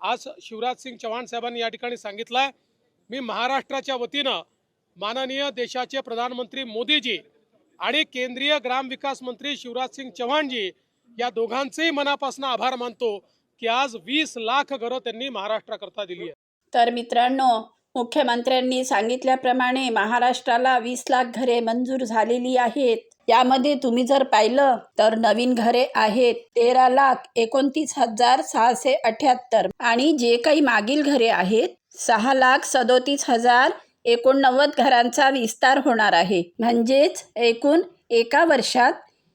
आज शिवराज सिंग चव्हाण साहेबांनी या ठिकाणी सांगितलं आहे मी महाराष्ट्राच्या वतीनं माननीय देशाचे प्रधानमंत्री मोदीजी आणि केंद्रीय ग्रामविकास मंत्री शिवराज सिंग चव्हाणजी या दोघांचेही मनापासून आभार मानतो की आज वीस लाख घरं त्यांनी महाराष्ट्राकरता दिली आहे तर मित्रांनो मुख्यमंत्र्यांनी सांगितल्याप्रमाणे महाराष्ट्राला वीस लाख घरे मंजूर झालेली आहेत. यामध्ये तुम्ही जर पाहिलं तर नवीन घरे आहेत. तेरा लाख एकोणतीस हजार सहाशे अठ्याहत्तर. आणि जे काही मागील घरे आहेत सहा लाख सदोतीस हजार एकोणनव्वद घरांचा विस्तार होणार आहे. म्हणजेच एकूण एका वर्षात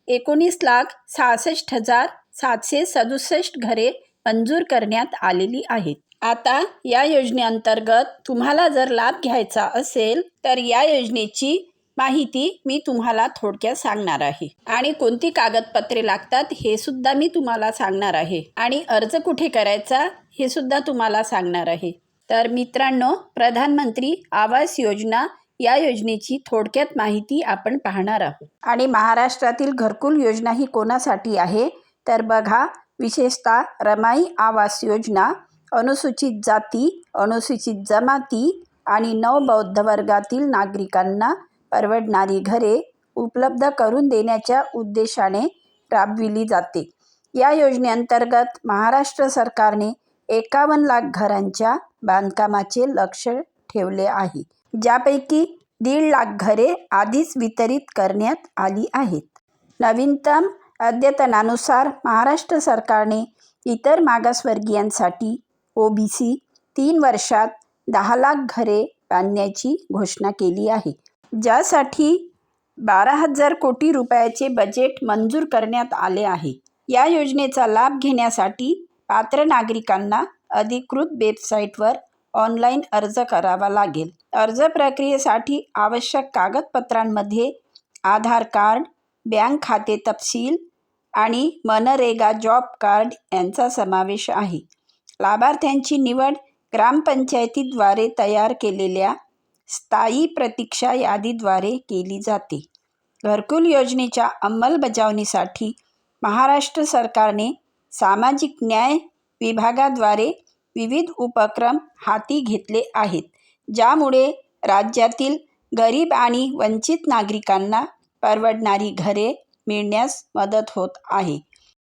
एकोणीस लाख सहासष्ट हजार सातशे सदुसष्ट घरे मंजूर करण्यात आलेली आहेत. आता या योजनेअंतर्गत तुम्हाला जर लाभ घ्यायचा असेल तर या योजनेची माहिती मी तुम्हाला थोडक्यात सांगणार आहे. आणि कोणती कागदपत्रे लागतात हे सुद्धा मी तुम्हाला सांगणार आहे. आणि अर्ज कुठे करायचा हे सुद्धा तुम्हाला सांगणार आहे. तर मित्रांनो प्रधानमंत्री आवास योजना या योजनेची थोडक्यात माहिती आपण पाहणार आहोत. आणि महाराष्ट्रातील घरकुल योजना ही कोणासाठी आहे? तर बघा विशेषतः रमाई आवास योजना अनुसूचित जाती अनुसूचित जमाती आणि नवबौद्ध वर्गातील नागरिकांना परवडणारी घरे उपलब्ध करून देण्याच्या उद्देशाने राबविली जाते. या योजनेअंतर्गत महाराष्ट्र सरकारने एकावन्न लाख घरांच्या बांधकामाचे लक्ष ठेवले आहे ज्यापैकी दीड लाख घरे आधीच वितरित करण्यात आली आहेत. नवीनतम अद्यतनानुसार महाराष्ट्र सरकारने इतर मागासवर्गीयांसाठी ओ बी सी तीन वर्षात दहा लाख घरे बांधण्याची घोषणा केली आहे. ज्यासाठी बारा हजार कोटी रुपयाचे बजेट मंजूर करण्यात आले आहे. या योजनेचा लाभ घेण्यासाठी पात्र नागरिकांना अधिकृत वेबसाईटवर ऑनलाईन अर्ज करावा लागेल. अर्ज प्रक्रियेसाठी आवश्यक कागदपत्रांमध्ये आधार कार्ड बँक खाते तपशील आणि मनरेगा जॉब कार्ड यांचा समावेश आहे. लाभार्थ्यांची निवड ग्रामपंचायतीद्वारे तयार केलेल्या स्थायी प्रतीक्षा यादीद्वारे केली जाते. घरकुल योजनेच्या अंमलबजावणीसाठी महाराष्ट्र सरकारने सामाजिक न्याय विभागाद्वारे विविध उपक्रम हाती घेतले आहेत ज्यामुळे राज्यातील गरीब आणि वंचित नागरिकांना परवडणारी घरे मिळण्यास मदत होत आहे.